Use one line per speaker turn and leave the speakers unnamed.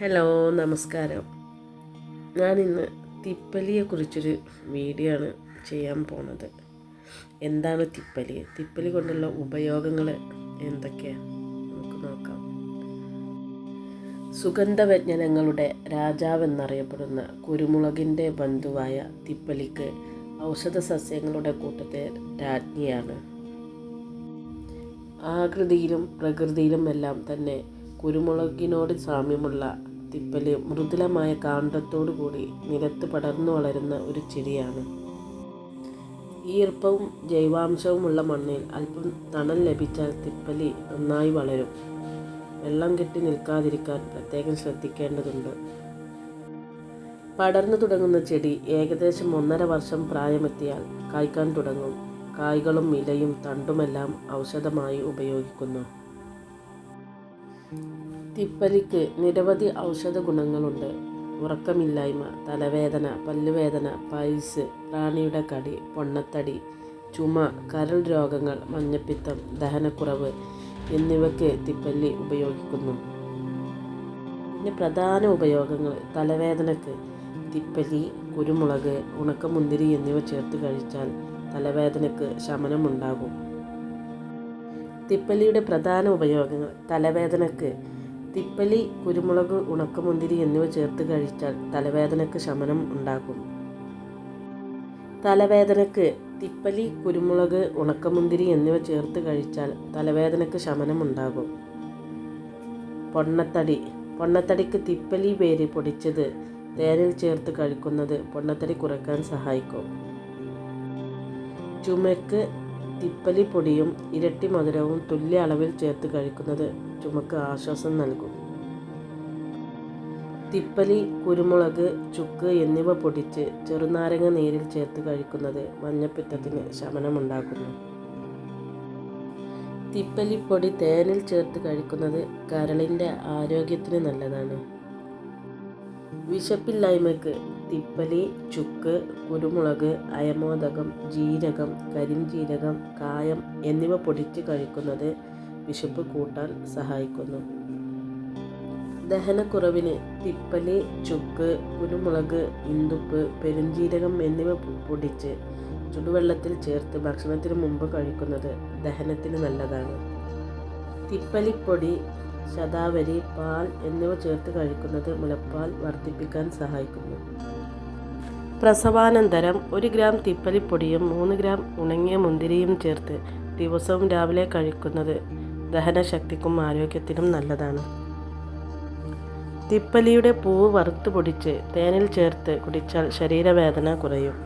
Hello നമസ്കാരം. ഞാനിന്ന് തിപ്പലിയെ കുറിച്ചൊരു വീഡിയോ ആണ് ചെയ്യാൻ പോണത്. എന്താണ് തിപ്പലി? തിപ്പലി കൊണ്ടുള്ള ഉപയോഗങ്ങൾ എന്തൊക്കെയാണ് നമുക്ക് നോക്കാം. സുഗന്ധവ്യഞ്ജനങ്ങളുടെ രാജാവെന്നറിയപ്പെടുന്ന കുരുമുളകിന്റെ ബന്ധുവായ തിപ്പലിക്ക് ഔഷധ സസ്യങ്ങളുടെ കൂട്ടത്തെ രാജ്ഞിയാണ്. ആകൃതിയിലും പ്രകൃതിയിലും എല്ലാം തന്നെ കുരുമുളകിനോട് സാമ്യമുള്ള തിപ്പൽ മൃദുലമായ കാന്തത്തോടു കൂടി നിലത്ത് പടർന്നു വളരുന്ന ഒരു ചെടിയാണ്. ഈർപ്പവും ജൈവാംശവുമുള്ള മണ്ണിൽ അല്പം തണൽ ലഭിച്ചാൽ തിപ്പലി നന്നായി വളരും. വെള്ളം കെട്ടി നിൽക്കാതിരിക്കാൻ പ്രത്യേകം ശ്രദ്ധിക്കേണ്ടതുണ്ട്. പടർന്നു തുടങ്ങുന്ന ചെടി ഏകദേശം ഒന്നര വർഷം പ്രായമെത്തിയാൽ കായ്ക്കാൻ തുടങ്ങും. കായ്കളും ഇലയും തണ്ടുമെല്ലാം ഔഷധമായി ഉപയോഗിക്കുന്നു. തിപ്പലിക്ക് നിരവധി ഔഷധ ഗുണങ്ങളുണ്ട് ഉറക്കമില്ലായ്മ തലവേദന പല്ലുവേദന പൈസ് പ്രാണിയുടെ കടി പൊണ്ണത്തടി ചുമ കരൾ രോഗങ്ങൾ മഞ്ഞപ്പിത്തം ദഹനക്കുറവ് എന്നിവയ്ക്ക് തിപ്പല്ലി ഉപയോഗിക്കുന്നു. പിന്നെ പ്രധാന ഉപയോഗങ്ങൾ തലവേദനക്ക്. തിപ്പല്ലി കുരുമുളക് ഉണക്കമുന്തിരി എന്നിവ ചേർത്ത് കഴിച്ചാൽ തലവേദനക്ക് ശമനമുണ്ടാകും. തിപ്പല്ലിയുടെ പ്രധാന ഉപയോഗങ്ങൾ. തലവേദനക്ക്. തിപ്പലി കുരുമുളക് ഉണക്കമുന്തിരി എന്നിവ ചേർത്ത് കഴിച്ചാൽ തലവേദനക്ക് ശമനം ഉണ്ടാകും. തലവേദനക്ക്. തിപ്പലി കുരുമുളക് ഉണക്കമുന്തിരി എന്നിവ ചേർത്ത് കഴിച്ചാൽ തലവേദനക്ക് ശമനം ഉണ്ടാകും. പൊണ്ണത്തടി. പൊണ്ണത്തടിക്ക് തിപ്പലി പേര് പൊടിച്ചത് തേനിൽ ചേർത്ത് കഴിക്കുന്നത് പൊണ്ണത്തടി കുറയ്ക്കാൻ സഹായിക്കും. ചുമക്ക് തിപ്പലി പൊടിയും ഇരട്ടി മധുരവും തുല്യ അളവിൽ ചേർത്ത് കഴിക്കുന്നത് ചുമക്ക് ആശ്വാസം നൽകും. തിപ്പലി കുരുമുളക് ചുക്ക് എന്നിവ പൊടിച്ച് ചെറുനാരങ്ങ നീരിൽ ചേർത്ത് കഴിക്കുന്നത് മഞ്ഞപ്പിത്തത്തിന് ശമനമുണ്ടാക്കുന്നു. തിപ്പലിപ്പൊടി തേനിൽ ചേർത്ത് കഴിക്കുന്നത് കരളിന്റെ ആരോഗ്യത്തിന് നല്ലതാണ്. വിശപ്പില്ലായ്മയ്ക്ക് തിപ്പലി ചുക്ക് കുരുമുളക് അയമോദകം ജീരകം കരിഞ്ജീരകം കായം എന്നിവ പൊടിച്ച് കഴിക്കുന്നത് വിശപ്പ് കൂട്ടാൻ സഹായിക്കുന്നു. ദഹനക്കുറവിന് തിപ്പലി ചുക്ക് കുരുമുളക് ഇന്തുപ്പ് പെരുംജീരകം എന്നിവ പൊടിച്ച് ചുടുവെള്ളത്തിൽ ചേർത്ത് ഭക്ഷണത്തിന് മുമ്പ് കഴിക്കുന്നത് ദഹനത്തിന് നല്ലതാണ്. തിപ്പലിപ്പൊടി ശതാവരി പാൽ എന്നിവ ചേർത്ത് കഴിക്കുന്നത് മുലപ്പാൽ വർദ്ധിപ്പിക്കാൻ സഹായിക്കുന്നു. പ്രസവാനന്തരം ഒരു ഗ്രാം തിപ്പലിപ്പൊടിയും മൂന്ന് ഗ്രാം ഉണങ്ങിയ മുന്തിരിയും ചേർത്ത് ദിവസവും രാവിലെ കഴിക്കുന്നത് ദഹനശക്തിക്കും ആരോഗ്യത്തിനും നല്ലതാണ്. തിപ്പലിയുടെ പൂവ് വറുത്ത് പൊടിച്ച് തേനിൽ ചേർത്ത് കുടിച്ചാൽ ശരീരവേദന കുറയും.